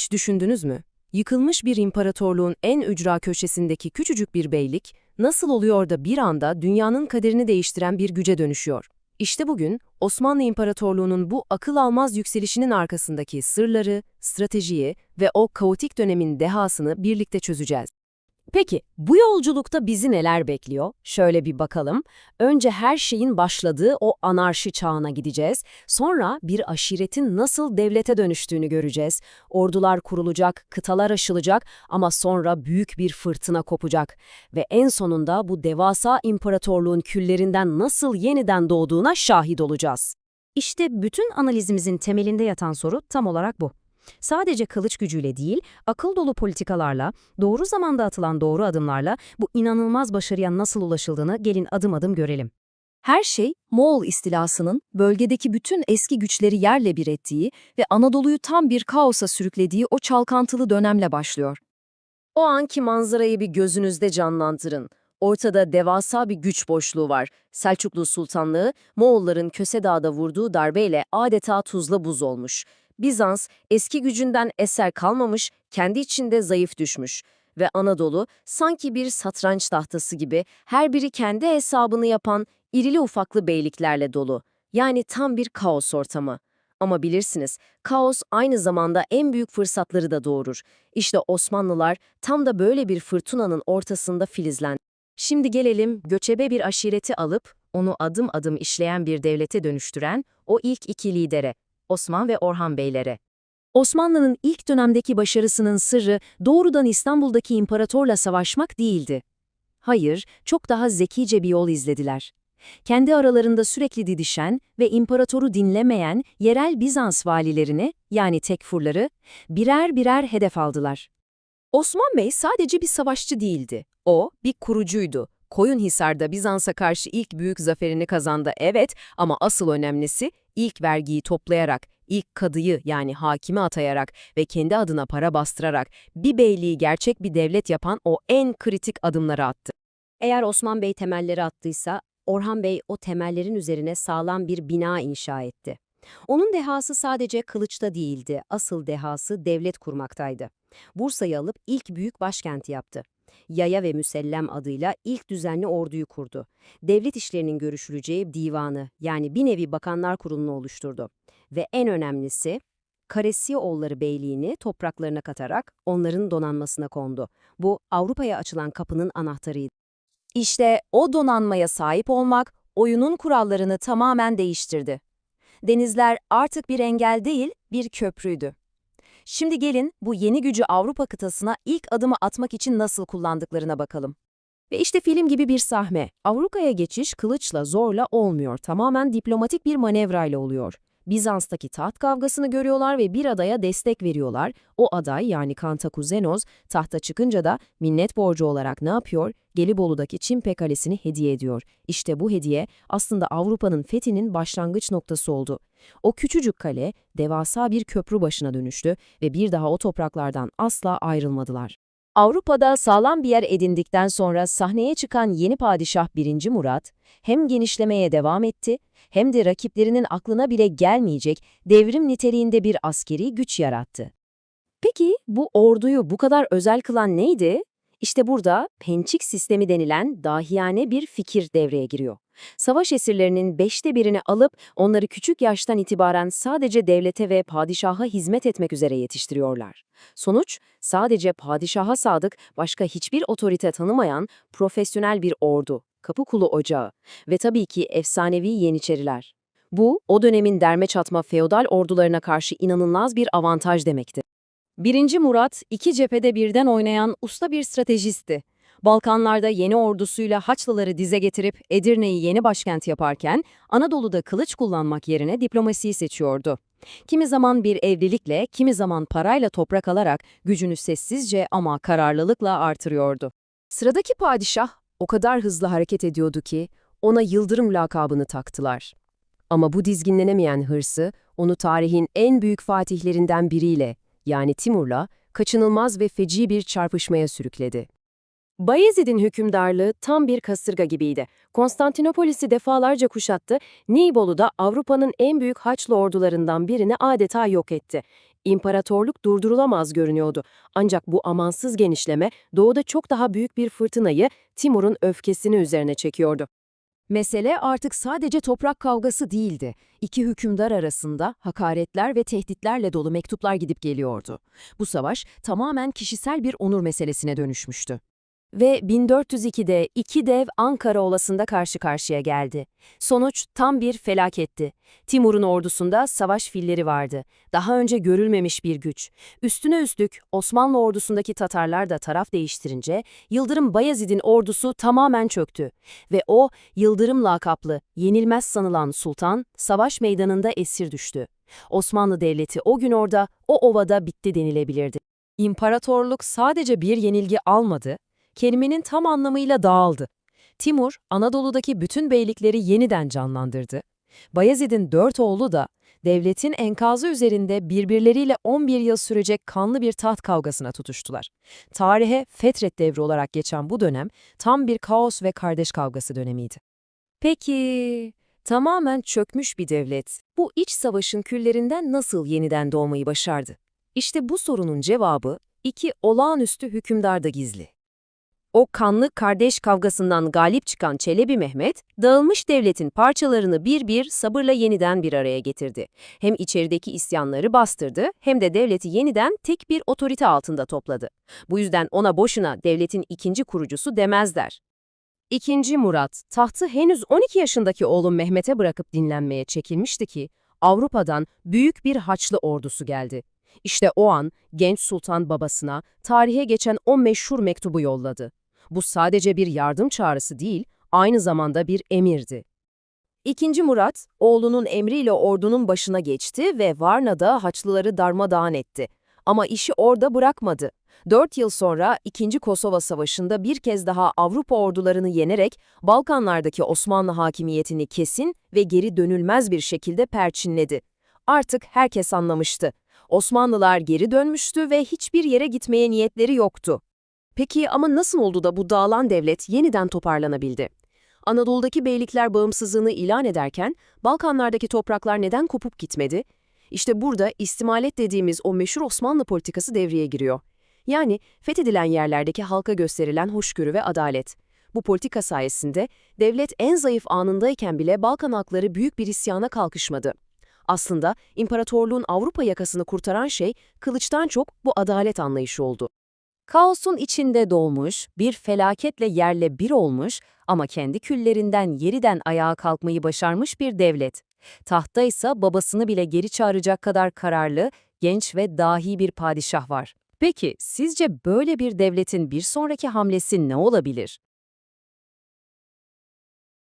Hiç düşündünüz mü? Yıkılmış bir imparatorluğun en ücra köşesindeki küçücük bir beylik, nasıl oluyor da bir anda dünyanın kaderini değiştiren bir güce dönüşüyor? İşte bugün Osmanlı İmparatorluğu'nun bu akıl almaz yükselişinin arkasındaki sırları, stratejiyi ve o kaotik dönemin dehasını birlikte çözeceğiz. Peki, bu yolculukta bizi neler bekliyor? Şöyle bir bakalım. Önce her şeyin başladığı o anarşi çağına gideceğiz. Sonra bir aşiretin nasıl devlete dönüştüğünü göreceğiz. Ordular kurulacak, kıtalar aşılacak ama sonra büyük bir fırtına kopacak. Ve en sonunda bu devasa imparatorluğun küllerinden nasıl yeniden doğduğuna şahit olacağız. İşte bütün analizimizin temelinde yatan soru tam olarak bu. Sadece kılıç gücüyle değil, akıl dolu politikalarla, doğru zamanda atılan doğru adımlarla bu inanılmaz başarıya nasıl ulaşıldığını gelin adım adım görelim. Her şey Moğol istilasının bölgedeki bütün eski güçleri yerle bir ettiği ve Anadolu'yu tam bir kaosa sürüklediği o çalkantılı dönemle başlıyor. O anki manzarayı bir gözünüzde canlandırın. Ortada devasa bir güç boşluğu var. Selçuklu Sultanlığı, Moğolların Köse Dağı'da vurduğu darbeyle adeta tuzla buz olmuş. Bizans eski gücünden eser kalmamış, kendi içinde zayıf düşmüş. Ve Anadolu sanki bir satranç tahtası gibi her biri kendi hesabını yapan irili ufaklı beyliklerle dolu. Yani tam bir kaos ortamı. Ama bilirsiniz, kaos aynı zamanda en büyük fırsatları da doğurur. İşte Osmanlılar tam da böyle bir fırtınanın ortasında filizlendi. Şimdi gelelim göçebe bir aşireti alıp onu adım adım işleyen bir devlete dönüştüren o ilk iki lidere, Osman ve Orhan Beylere. Osmanlı'nın ilk dönemdeki başarısının sırrı doğrudan İstanbul'daki imparatorla savaşmak değildi. Hayır, çok daha zekice bir yol izlediler. Kendi aralarında sürekli didişen ve imparatoru dinlemeyen yerel Bizans valilerini, yani tekfurları, birer birer hedef aldılar. Osman Bey sadece bir savaşçı değildi. O, bir kurucuydu. Koyunhisar'da Bizans'a karşı ilk büyük zaferini kazandı evet ama asıl önemlisi ilk vergiyi toplayarak, ilk kadıyı yani hakimi atayarak ve kendi adına para bastırarak bir beyliği gerçek bir devlet yapan o en kritik adımları attı. Eğer Osman Bey temelleri attıysa, Orhan Bey o temellerin üzerine sağlam bir bina inşa etti. Onun dehası sadece kılıçta değildi, asıl dehası devlet kurmaktaydı. Bursa'yı alıp ilk büyük başkenti yaptı. Yaya ve Müsellem adıyla ilk düzenli orduyu kurdu. Devlet işlerinin görüşüleceği divanı yani bir nevi bakanlar kurulunu oluşturdu. Ve en önemlisi Karesiyoğulları Beyliğini topraklarına katarak onların donanmasına kondu. Bu Avrupa'ya açılan kapının anahtarıydı. İşte o donanmaya sahip olmak oyunun kurallarını tamamen değiştirdi. Denizler artık bir engel değil, bir köprüydü. Şimdi gelin bu yeni gücü Avrupa kıtasına ilk adımı atmak için nasıl kullandıklarına bakalım. Ve işte film gibi bir sahne. Avrupa'ya geçiş kılıçla, zorla olmuyor. Tamamen diplomatik bir manevrayla oluyor. Bizans'taki taht kavgasını görüyorlar ve bir adaya destek veriyorlar. O aday yani Kantakuzenos tahta çıkınca da minnet borcu olarak ne yapıyor? Gelibolu'daki Çimpe Kalesi'ni hediye ediyor. İşte bu hediye aslında Avrupa'nın fethinin başlangıç noktası oldu. O küçücük kale devasa bir köprü başına dönüştü ve bir daha o topraklardan asla ayrılmadılar. Avrupa'da sağlam bir yer edindikten sonra sahneye çıkan yeni padişah 1. Murat, hem genişlemeye devam etti, hem de rakiplerinin aklına bile gelmeyecek devrim niteliğinde bir askeri güç yarattı. Peki bu orduyu bu kadar özel kılan neydi? İşte burada pençik sistemi denilen dahiyane bir fikir devreye giriyor. Savaş esirlerinin beşte birini alıp onları küçük yaştan itibaren sadece devlete ve padişaha hizmet etmek üzere yetiştiriyorlar. Sonuç, sadece padişaha sadık, başka hiçbir otorite tanımayan profesyonel bir ordu, kapı kulu ocağı ve tabii ki efsanevi Yeniçeriler. Bu, o dönemin derme çatma feodal ordularına karşı inanılmaz bir avantaj demekti. Birinci Murat, iki cephede birden oynayan usta bir stratejisti. Balkanlarda yeni ordusuyla Haçlıları dize getirip Edirne'yi yeni başkent yaparken Anadolu'da kılıç kullanmak yerine diplomasiyi seçiyordu. Kimi zaman bir evlilikle, kimi zaman parayla toprak alarak gücünü sessizce ama kararlılıkla artırıyordu. Sıradaki padişah o kadar hızlı hareket ediyordu ki ona Yıldırım lakabını taktılar. Ama bu dizginlenemeyen hırsı onu tarihin en büyük fatihlerinden biriyle yani Timur'la kaçınılmaz ve feci bir çarpışmaya sürükledi. Bayezid'in hükümdarlığı tam bir kasırga gibiydi. Konstantinopolis'i defalarca kuşattı, Nibolu'da Avrupa'nın en büyük Haçlı ordularından birini adeta yok etti. İmparatorluk durdurulamaz görünüyordu. Ancak bu amansız genişleme doğuda çok daha büyük bir fırtınayı Timur'un öfkesini üzerine çekiyordu. Mesele artık sadece toprak kavgası değildi. İki hükümdar arasında hakaretler ve tehditlerle dolu mektuplar gidip geliyordu. Bu savaş tamamen kişisel bir onur meselesine dönüşmüştü. Ve 1402'de iki dev Ankara Olası'nda karşı karşıya geldi. Sonuç tam bir felaketti. Timur'un ordusunda savaş filleri vardı. Daha önce görülmemiş bir güç. Üstüne üstlük Osmanlı ordusundaki Tatarlar da taraf değiştirince Yıldırım Bayezid'in ordusu tamamen çöktü. Ve o Yıldırım lakaplı, yenilmez sanılan sultan savaş meydanında esir düştü. Osmanlı Devleti o gün orada, o ovada bitti denilebilirdi. İmparatorluk sadece bir yenilgi almadı, kelimenin tam anlamıyla dağıldı. Timur, Anadolu'daki bütün beylikleri yeniden canlandırdı. Bayezid'in dört oğlu da devletin enkazı üzerinde birbirleriyle 11 yıl sürecek kanlı bir taht kavgasına tutuştular. Tarihe Fetret devri olarak geçen bu dönem tam bir kaos ve kardeş kavgası dönemiydi. Peki, tamamen çökmüş bir devlet bu iç savaşın küllerinden nasıl yeniden doğmayı başardı? İşte bu sorunun cevabı iki olağanüstü hükümdarda gizli. O kanlı kardeş kavgasından galip çıkan Çelebi Mehmet, dağılmış devletin parçalarını bir bir sabırla yeniden bir araya getirdi. Hem içerideki isyanları bastırdı hem de devleti yeniden tek bir otorite altında topladı. Bu yüzden ona boşuna devletin ikinci kurucusu demezler. İkinci Murat, tahtı henüz 12 yaşındaki oğlu Mehmet'e bırakıp dinlenmeye çekilmişti ki, Avrupa'dan büyük bir Haçlı ordusu geldi. İşte o an genç sultan babasına tarihe geçen o meşhur mektubu yolladı. Bu sadece bir yardım çağrısı değil, aynı zamanda bir emirdi. İkinci Murat, oğlunun emriyle ordunun başına geçti ve Varna'da Haçlıları darmadağın etti. Ama işi orada bırakmadı. Dört yıl sonra İkinci Kosova Savaşı'nda bir kez daha Avrupa ordularını yenerek Balkanlardaki Osmanlı hakimiyetini kesin ve geri dönülmez bir şekilde perçinledi. Artık herkes anlamıştı. Osmanlılar geri dönmüştü ve hiçbir yere gitmeye niyetleri yoktu. Peki ama nasıl oldu da bu dağılan devlet yeniden toparlanabildi? Anadolu'daki beylikler bağımsızlığını ilan ederken Balkanlardaki topraklar neden kopup gitmedi? İşte burada istimalet dediğimiz o meşhur Osmanlı politikası devreye giriyor. Yani fethedilen yerlerdeki halka gösterilen hoşgörü ve adalet. Bu politika sayesinde devlet en zayıf anındayken bile Balkan halkları büyük bir isyana kalkışmadı. Aslında imparatorluğun Avrupa yakasını kurtaran şey kılıçtan çok bu adalet anlayışı oldu. Kaosun içinde doğmuş, bir felaketle yerle bir olmuş ama kendi küllerinden yeniden ayağa kalkmayı başarmış bir devlet. Tahtta ise babasını bile geri çağıracak kadar kararlı, genç ve dahi bir padişah var. Peki sizce böyle bir devletin bir sonraki hamlesi ne olabilir?